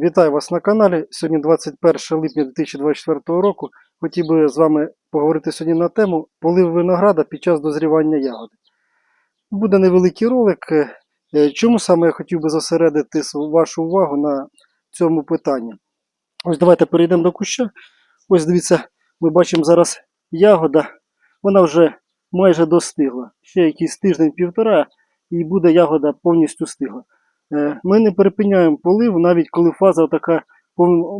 Вітаю вас на каналі. Сьогодні 21 липня 2024 року. Хотів би з вами поговорити сьогодні на тему полив винограда під час дозрівання ягоди. Буде невеликий ролик. Е, Чому саме я хотів би зосередити вашу увагу на цьому питанні? Ось давайте перейдемо до куща. Ось дивіться, ми бачимо зараз ягода, вона вже майже достигла. Ще якийсь тиждень-півтора, і буде ягода повністю стигла. Е, Ми не перепиняємо полив, навіть коли фаза така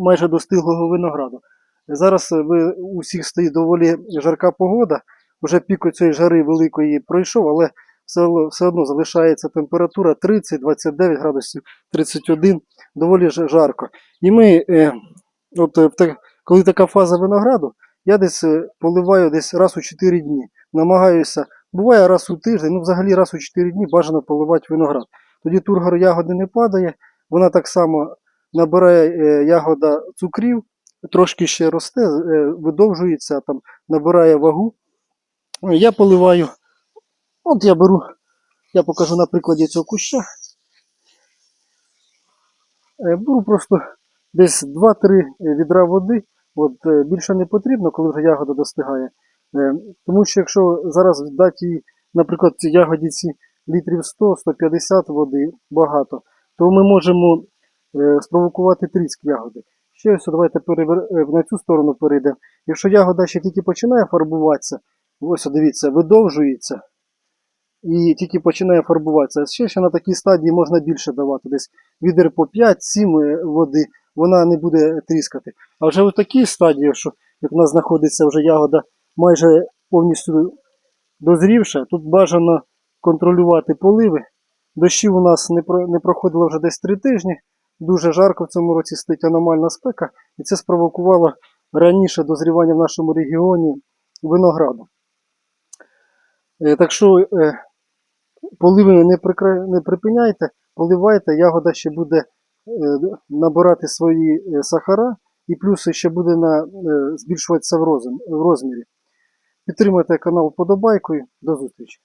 майже достиглого винограду. Зараз е, ви, у всіх стоїть доволі жарка погода, вже пік цієї жари великої пройшов, але все, все одно залишається температура 30-29 градусів, 31, доволі жарко. І ми, е, от, коли така фаза винограду, я десь поливаю десь раз у 4 дні. Намагаюся, буває раз у тиждень, ну взагалі раз у 4 дні бажано поливати виноград. Тоді тургор ягоди не падає, вона так само набирає е, ягода цукрів, трошки ще росте, е, видовжується, там, набирає вагу. Е, Я поливаю, от я беру, я покажу на прикладі цього куща. Е, Беру просто десь 2-3 відра води, от, більше не потрібно, коли вже ягода достигає. Тому що якщо зараз дати наприклад, цій ягодіці літрів 100-150 води багато, то ми можемо е, спровокувати тріск ягоди. Ще ось давайте перевер... е, на цю сторону перейдемо. Якщо ягода ще тільки починає фарбуватися, ось дивіться, видовжується і тільки починає фарбуватися. Ще, ще на такій стадії можна більше давати, десь відер по 5-7 води, вона не буде тріскати. А вже в такій стадії, що як в нас знаходиться вже ягода майже повністю дозрівша, тут бажано контролювати поливи. Дощів у нас не, про, не проходило вже десь 3 тижні. Дуже жарко в цьому році стоїть аномальна спека, і це спровокувало раніше дозрівання в нашому регіоні винограду. Е, Так що е, поливи не, не припиняйте, поливайте, ягода ще буде е, набирати свої сахара, і плюс ще буде на, збільшуватися в розмірі. Підтримайте канал вподобайкою. До зустрічі!